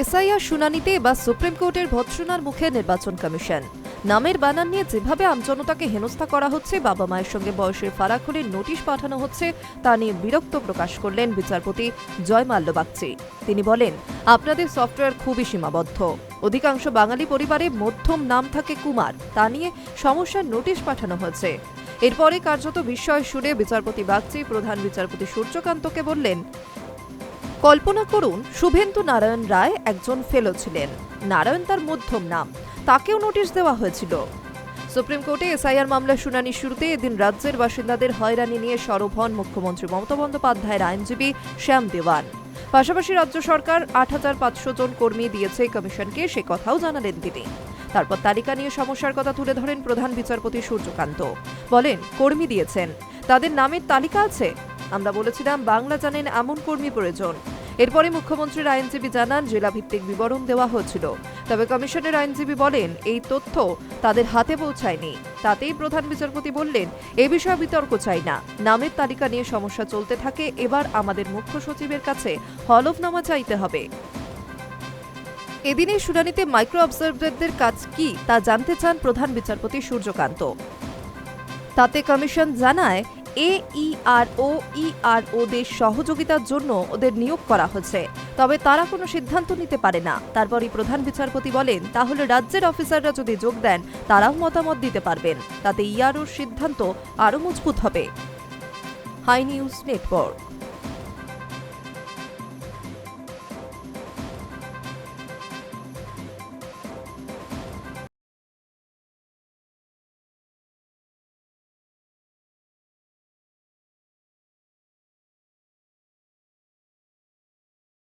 SIR শুনানিতে বা supreme কোর্টের ভৎসনার মুখে নির্বাচন কমিশন। নামের বানান নিয়ে যেভাবে আমজনতাকে হেনস্থা করা হচ্ছে, বাবা মায়ের সঙ্গে বয়সের ফারাক হলে নোটিশ পাঠানো হচ্ছে, তা নিয়ে বিরক্ত প্রকাশ করলেন বিচারপতি জয় মাল্য বাগচি। তিনি বলেন, আপনাদের সফটওয়্যার খুবই সীমাবদ্ধ। অধিকাংশ বাঙালি পরিবারে মধ্যম নাম থাকে কুমার, তা নিয়ে সমস্যার নোটিশ পাঠানো হয়েছে। এরপরে কার্যত বিস্ময় সুরে বিচারপতি বাগচি প্রধান বিচারপতি সূর্যকান্তকে বললেন কল্পনা করুন, শুভেন্দু নারায়ণ রায় একজন ফেলো ছিলেন। নারায়ণ তার মধ্যম নাম, তাকেও নোটিশ দেওয়া হয়েছিল। সুপ্রিম কোর্টে এসআইআর মামলার শুনানি শুরুতে এদিন রাজ্যের বাসিন্দাদের হয়রানি নিয়ে সরব হন মুখ্যমন্ত্রী মমতা বন্দ্যোপাধ্যায়ের আইনজীবী শ্যাম দেওয়ান। পাশাপাশি রাজ্য সরকার আট হাজার পাঁচশো জন কর্মী দিয়েছে কমিশনকে, সে কথাও জানালেন তিনি। তারপর তালিকা নিয়ে সমস্যার কথা তুলে ধরেন প্রধান বিচারপতি সূর্যকান্ত। বলেন, কর্মী দিয়েছেন, তাদের নামের তালিকা আছে? আমরা বলেছিলাম, বাংলা জানেন এমন কর্মী প্রয়োজন। এরপরে মুখ্যমন্ত্রীর আইনজীবী জানান, জেলাভিত্তিক বিবরণ দেওয়া হয়েছিল তবে কমিশনের আইনজীবী বলেন, এই তথ্য তাদের হাতে পৌঁছায়নি। তাতেই প্রধান বিচারপতি বললেন, এ বিষয়ে বিতর্ক চাই না। নামের তালিকা নিয়ে সমস্যা চলতে থাকে, এবার আমাদের মুখ্য সচিবের কাছে হলফনামা চাইতে হবে। এদিনের শুনানিতে মাইক্রো অবজারভারদের কাজ কি তা জানতে চান প্রধান বিচারপতি সূর্যকান্ত। তাতে কমিশন জানায় এ ইআরও ইআরওদের সহযোগিতার জন্য ওদের নিয়োগ করা হয়েছে তবে তারা কোনো সিদ্ধান্ত নিতে পারে না। তারপরই প্রধান বিচারপতি বলেন, তাহলে রাজ্যের অফিসাররা যদি যোগ দেন, তারাও মতামত দিতে পারবেন। তাতে ইআরওর সিদ্ধান্ত আরও মজবুত হবে। Hi news network.